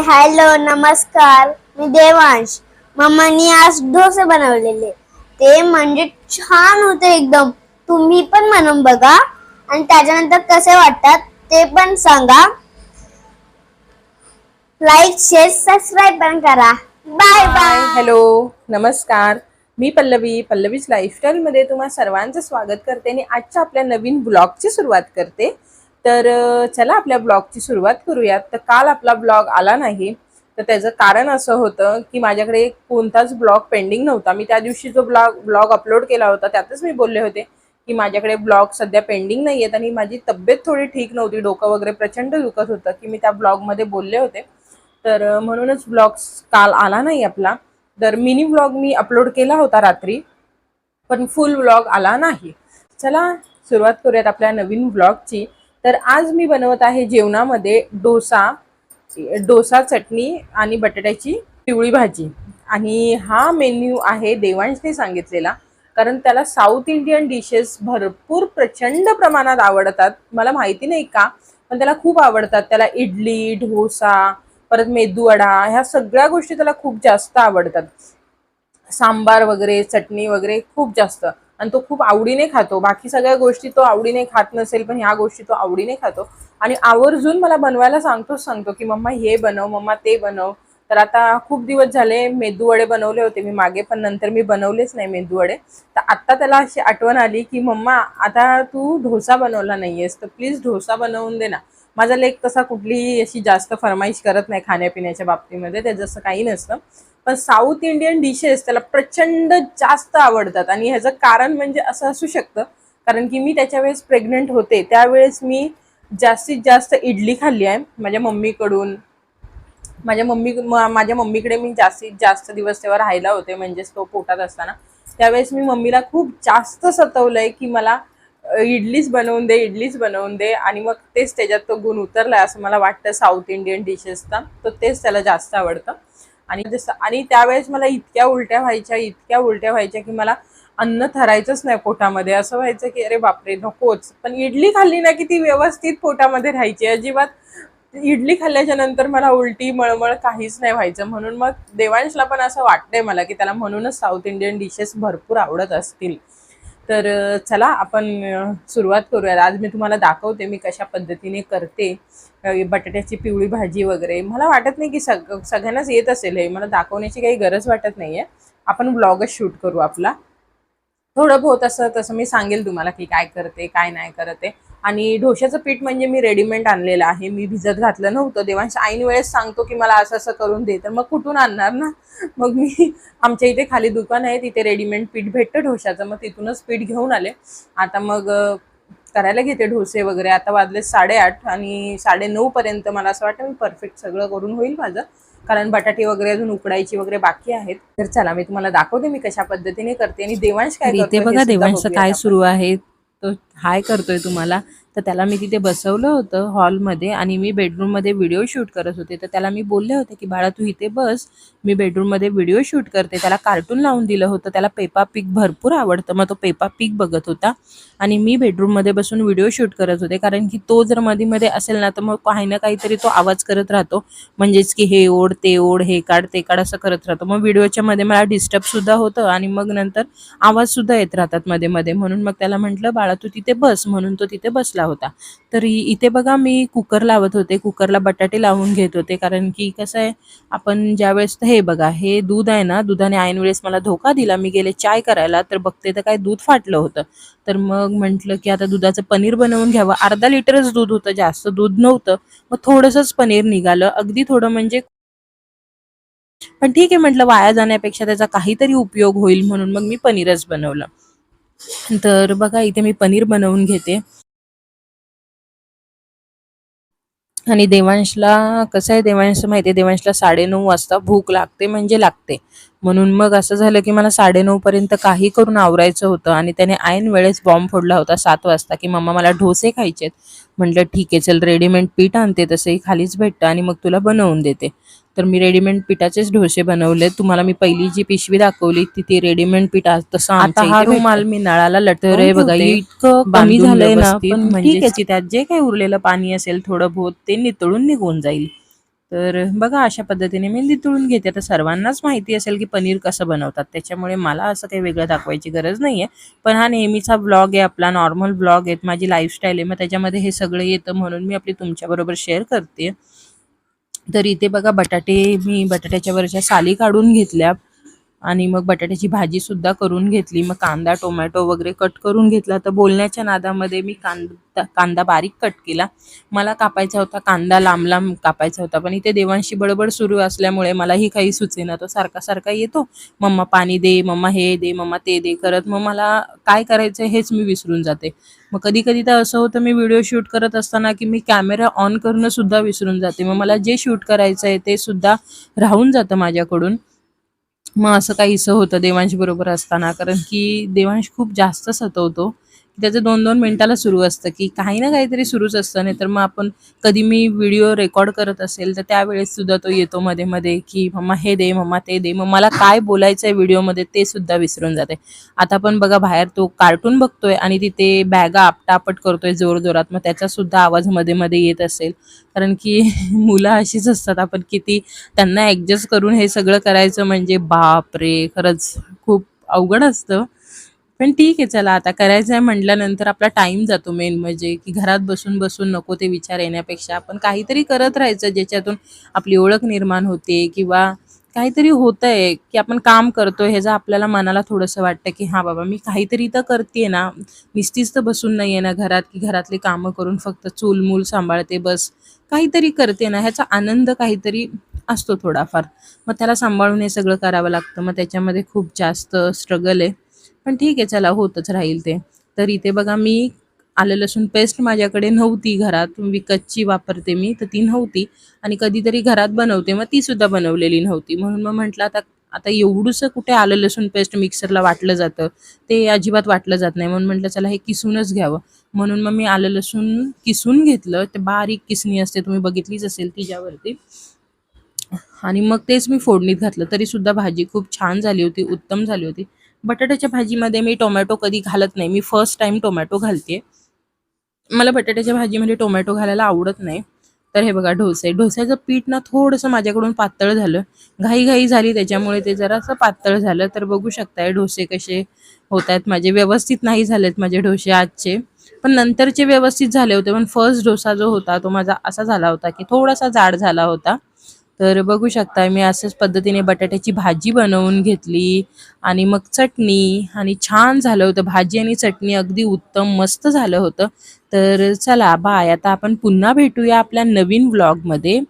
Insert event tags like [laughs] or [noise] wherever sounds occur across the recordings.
Hello नमस्कार. मी देवांश. मम्मानी आज डोसे बनवलेले. ते म्हणजे छान होते एकदम. तुम्ही पण म्हणून बघा. आणि त्याच्यानंतर कसे वाटतात ते पण सांगा. लाईक शेअर सबस्क्राईब पण करा. बाय बाय हॅलो नमस्कार. मी पल्लवी. पल्लवीज लाईफस्टाईलमध्ये तुम्हा सर्वांचं स्वागत करते आणि आजच्या आपल्या नवीन ब्लॉगची सुरुवात करते. तर चला आपल्या ब्लॉगची सुरुवात करूयात. तर काल आपला ब्लॉग आला नाही. तर त्याचं कारण असं होतं की माझ्याकडे कोणताच ब्लॉग पेंडिंग नव्हता. मी त्या दिवशी जो ब्लॉग ब्लॉग अपलोड केला होता त्यातच मी बोलले होते की माझ्याकडे ब्लॉग सध्या पेंडिंग नाही आहेत आणि माझी तब्येत थोडी ठीक नव्हती. डोकं वगैरे प्रचंड दुखत होतं की मी त्या ब्लॉगमध्ये बोलले होते. तर म्हणूनच ब्लॉग काल आला नाही आपला. तर मिनी ब्लॉग मी अपलोड केला होता रात्री पण फुल ब्लॉग आला नाही. चला सुरुवात करूयात आपल्या नवीन ब्लॉगची. तर आज मी बनवत आहे जेवणामध्ये डोसा डोसा चटणी आणि बटाट्याची पिवळी भाजी. आणि हा मेन्यू आहे देवांशने सांगितलेला कारण त्याला साऊथ इंडियन डिशेस भरपूर प्रचंड प्रमाणात आवडतात. मला माहिती नाही का पण त्याला खूप आवडतात. त्याला इडली डोसा परत मेदूवडा ह्या सगळ्या गोष्टी त्याला खूप जास्त आवडतात. सांबार वगैरे चटणी वगैरे खूप जास्त. आणि तो खूप आवडीने खातो. बाकी सगळ्या गोष्टी तो आवडीने खात नसेल पण ह्या गोष्टी तो आवडीने खातो. आणि आवर्जून मला बनवायला सांगतोच सांगतो की मम्मा हे बनव मम्मा ते बनव. तर आता खूप दिवस झाले मेदू वडे बनवले होते मी मागे पण नंतर मी बनवलेच नाही मेदू वडे. तर आत्ता त्याला अशी आठवण आली की मम्मा आता तू ढोसा बनवला नाहीयेस तर प्लीज ढोसा बनवून दे ना. माझा लेख तसा कुठलीही अशी जास्त फरमाईश करत नाही खाण्यापिण्याच्या बाबतीमध्ये ते जसं काही नसतं. पण साऊथ इंडियन डिशेस त्याला प्रचंड जास्त आवडतात. आणि ह्याचं कारण म्हणजे असं असू शकतं कारण की मी त्याच्या वेळेस प्रेग्नंट होते. त्यावेळेस मी जास्तीत जास्त इडली खाल्ली आहे माझ्या मम्मीकडून. माझ्या मम्मी माझ्या मम्मीकडे मी जास्तीत जास्त दिवस तेव्हा राहायला होते म्हणजेच तो पोटात असताना. त्यावेळेस मी मम्मीला खूप जास्त सतवलंय की मला इडलीच बनवून दे इडलीच बनवून दे. आणि मग तेच त्याच्यात तो गुण उतरलाय असं मला वाटतं साऊथ इंडियन डिशेसचा. तर तेच त्याला जास्त आवडतं. आणि जसं आणि त्यावेळेस मला इतक्या उलट्या व्हायच्या इतक्या उलट्या व्हायच्या की मला अन्न थरायचंच नाही पोटामध्ये. असं व्हायचं की अरे बापरे नकोच. पण इडली खाल्ली ना की ती व्यवस्थित पोटामध्ये राहायची. अजिबात इडली खाल्ल्याच्या नंतर मला उलटी मळमळ काहीच नाही व्हायचं. म्हणून मग देवांशला पण असं वाटतंय मला की त्याला म्हणूनच साऊथ इंडियन डिशेस भरपूर आवडत असतील. तर चला आपण सुरुवात करूयात. आज मी तुम्हाला दाखवते मी कशा पद्धतीने करते बटाट्याची पिवळी भाजी वगैरे. मला वाटत नाही की सग सगळ्यांनाच येत असेल हे. मला दाखवण्याची काही गरज वाटत नाही आहे आपण ब्लॉगच शूट करू आपला. थोडं बहुत असं तसं मी सांगेल तुम्हाला की काय करते काय नाही करते आणि ढोश्याचं पीठ म्हणजे मी रेडीमेड आणलेलं आहे. मी भिजत घातलं नव्हतं. देवांश ऐन वेळेस सांगतो की मला असं असं करून दे. तर मग कुठून आणणार ना? मग मी [laughs] आमच्या इथे खाली दुकान आहे. तिथे रेडीमेड पीठ भेटतं ढोश्याचं मग तिथूनच पीठ घेऊन आले. आता मग करायला घेते डोसे वगैरे. आता वाजले साडेआठ आणि साडेनऊ पर्यंत मला असं वाटतं मी परफेक्ट सगळं करून होईल माझं. कारण बटाटे वगैरे अजून उकडायची वगैरे बाकी आहेत. तर चला मी तुम्हाला दाखवते मी कशा पद्धतीने करते. आणि देवांश काय बघा बघूयात काय. सुरू आहे. तो हाय करतोय तुम्हाला. तर त्याला मी तिथे बसवलं होतं हॉलमध्ये आणि मी बेडरूममध्ये व्हिडिओ शूट करत होते. तर त्याला मी बोलले होते की बाळा तू इथे बस मी बेडरूममध्ये व्हिडिओ शूट करते. त्याला कार्टून लावून दिलं होतं. त्याला पेपा पिक भरपूर आवडतं. मग तो पेपा पिक बघत होता आणि मी बेडरूममध्ये बसून व्हिडिओ शूट करत होते. कारण की तो जर मध्ये मध्ये असेल ना तर मग काही ना काहीतरी तो आवाज करत राहतो. म्हणजेच की हे ओढ ते ओढ हे काढ ते काढ असं करत राहतो. मग व्हिडिओच्या मध्ये मला डिस्टर्बसुद्धा होतं आणि मग नंतर आवाजसुद्धा येत राहतात मध्ये मध्ये म्हणून मग त्याला म्हटलं बाळा तू तिथे बस. म्हणून तो तिथे बसला. होता. तर इथे बघा मी कुकर लावत होते. कुकरला बटाटे लावून घेत होते. कारण की कसं आहे आपण ज्यावेळेस हे बघा हे दूध आहे ना दुधाने ऐन वेळेस मला धोका दिला. मी गेले चाय करायला तर बघते तर काय दूध फाटलं होतं. तर मग म्हटलं की आता दुधाचं पनीर बनवून घ्यावं. अर्धा लिटरच दूध होतं जास्त दूध नव्हतं. मग थोडंसंच पनीर निघालं. अगदी थोडं म्हणजे पण ठीक आहे म्हटलं वाया जाण्यापेक्षा त्याचा काहीतरी उपयोग होईल म्हणून मग मी पनीरच बनवलं. तर बघा इथे मी पनीर बनवून घेते. आणि देवांशला कसं आहे देवांशचं माहिती आहे देवांशला साडेनऊ वाजता भूक लागते म्हणजे लागते. म्हणून मग असं झालं की मला साडेनऊ पर्यंत काही करून आवरायचं होतं आणि त्याने ऐन वेळेस बॉम्ब फोडला होता सात वाजता की मम्मा मला डोसे खायचेत. म्हटलं ठीक आहे चल रेडीमेड पीठ आणते तसंही खालीच भेटतं आणि मग तुला बनवून देते. तर मी रेडीमेड पिठाचेच डोसे बनवले. तुम्हाला मी पहिली जी पिशवी दाखवली ती ती रेडीमेड पीठ तसं आता हा रुमाल मी नळाला हे बघा. इतकं कमी बांधून झालंय ना पण म्हणजे की त्यात जे काही उरलेलं पाणी असेल थोडं बहुत ते नितळून निघून जाईल. तर बघा अशा पद्धतीने मेहंदी तळून घेते. आता सर्वांनाच माहिती असेल की पनीर कसं बनवतात. त्याच्यामुळे मला असं काही वेगळं दाखवायची गरज नाही आहे पण हा नेहमीचा ब्लॉग आहे आपला नॉर्मल ब्लॉग आहे माझी लाईफस्टाईल आहे. मग त्याच्यामध्ये हे सगळं येतं म्हणून मी आपली तुमच्याबरोबर शेअर करते. तर इथे बघा बटाटे मी बटाट्याच्या वरच्या साली काढून घेतल्या. आणि मग बटाट्याची भाजी सुद्धा करून घेतली. मग कांदा टोमॅटो वगैरे कट करून घेतला. तर बोलण्याच्या नादामध्ये मी कांदा कांदा बारीक कट केला. मला कापायचा होता कांदा लांब लांब कापायचा होता. पण इथे देवांशी बडबड सुरू असल्यामुळे मलाही काही सुचेना. तो सारखा सारखा येतो. मम्मा पाणी दे मम्मा हे दे मम्मा ते दे करत. मग मला काय करायचं हेच मी विसरून जाते. मग कधी कधी तर असं होतं मी व्हिडिओ शूट करत असताना की मी कॅमेरा ऑन करणं सुद्धा विसरून जाते. मग मला जे शूट करायचं आहे ते सुद्धा राहून जातं माझ्याकडून. मग असं काहीसं होतं देवांश बरोबर असताना. कारण की देवांश खूप जास्त सतवतो. त्याचं दोन दोन मिनिटाला सुरू असतं की काही ना काहीतरी सुरूच असतं. नाही तर मग आपण कधी मी व्हिडिओ रेकॉर्ड करत असेल तर त्यावेळेस सुद्धा तो येतो मध्ये मध्ये की मम्मा हे दे मम्मा ते दे. मग मला काय बोलायचं आहे व्हिडिओमध्ये ते सुद्धा विसरून जाते. आता पण बघा बाहेर तो कार्टून बघतोय आणि तिथे बॅगा आपटापट करतोय जोरजोरात मग त्याचा सुद्धा आवाजमध्ये मध्ये येत असेल. कारण की [laughs] मुलं अशीच असतात. आपण किती त्यांना ॲडजस्ट करून हे सगळं करायचं म्हणजे बाप रे खरंच खूप अवघड असतं. पण ठीक आहे चला आता करायचं आहे म्हटल्यानंतर आपला टाईम जातो मेन म्हणजे की घरात बसून बसून नको ते विचार येण्यापेक्षा. आपण काहीतरी करत राहायचं ज्याच्यातून आपली ओळख निर्माण होते किंवा काहीतरी होतंय की आपण काम करतो ह्याचं आपल्याला मनाला थोडंसं वाटतं की हां बाबा मी काहीतरी तर करते ना निस्तीच तर बसून नाही आहे ना घरात की घरातली कामं करून फक्त चूलमूल सांभाळते बस. काहीतरी करते ना ह्याचा आनंद काहीतरी असतो थोडाफार. मग त्याला सांभाळून हे सगळं करावं लागतं. मग त्याच्यामध्ये खूप जास्त स्ट्रगल आहे. पण ठीक आहे चला होतच राहील ते. तर इथे बघा मी आलं लसूण पेस्ट माझ्याकडे नव्हती घरात. विकतची वापरते मी तर ती नव्हती. आणि कधीतरी घरात बनवते मग ती सुद्धा बनवलेली नव्हती. म्हणून मग म्हटलं आता आता एवढंसं कुठे आलं लसूण पेस्ट मिक्सरला वाटलं जातं? ते अजिबात वाटलं जात नाही. म्हणून म्हटलं चला हे किसूनच घ्यावं. म्हणून मग मी आलं लसूण किसून घेतलं. ते बारीक किसणी असते तुम्ही बघितलीच असेल तिच्यावरती. आणि मग तेच मी फोडणीत घातलं. तरी सुद्धा भाजी खूप छान झाली होती उत्तम झाली होती. बटाट्याच्या भाजीमध्ये मी टोमॅटो कधी घालत नाही. मी फर्स्ट टाइम टोमॅटो घालते. मला बटाट्याच्या भाजीमध्ये टोमॅटो घालायला आवडत नाही. तर हे बघा डोसे. ढोस्याचं पीठ ना थोडंसं माझ्याकडून पातळ झालं. घाई घाई झाली त्याच्यामुळे ते जरासं पातळ झालं. तर बघू शकताय डोसे कसे होत आहेत माझे व्यवस्थित नाही झालेत माझे डोसे आजचे. पण नंतरचे व्यवस्थित झाले होते. पण फर्स्ट डोसा जो होता तो माझा असा झाला होता की थोडासा जाड झाला होता. तर बघू शकता मी असंच पद्धतीने बटाट्याची भाजी बनवून घेतली आणि मग चटणी आणि छान झालं होतं. भाजी आणि चटणी अगदी उत्तम मस्त झालं होतं. तर चला बाय. आता आपण पुन्हा भेटूया आपल्या नवीन व्लॉगमध्ये.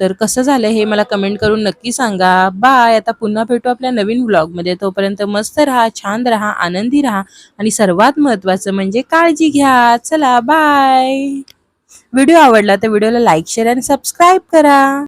तर कसं झालं हे मला कमेंट करून नक्की सांगा. बाय. आता पुन्हा भेटू आपल्या नवीन व्लॉगमध्ये. तोपर्यंत मस्त राहा छान राहा आनंदी राहा आणि सर्वात महत्त्वाचं म्हणजे काळजी घ्या. चला बाय. व्हिडिओ आवडला तर व्हिडिओला लाईक शेअर आणि सबस्क्राईब करा.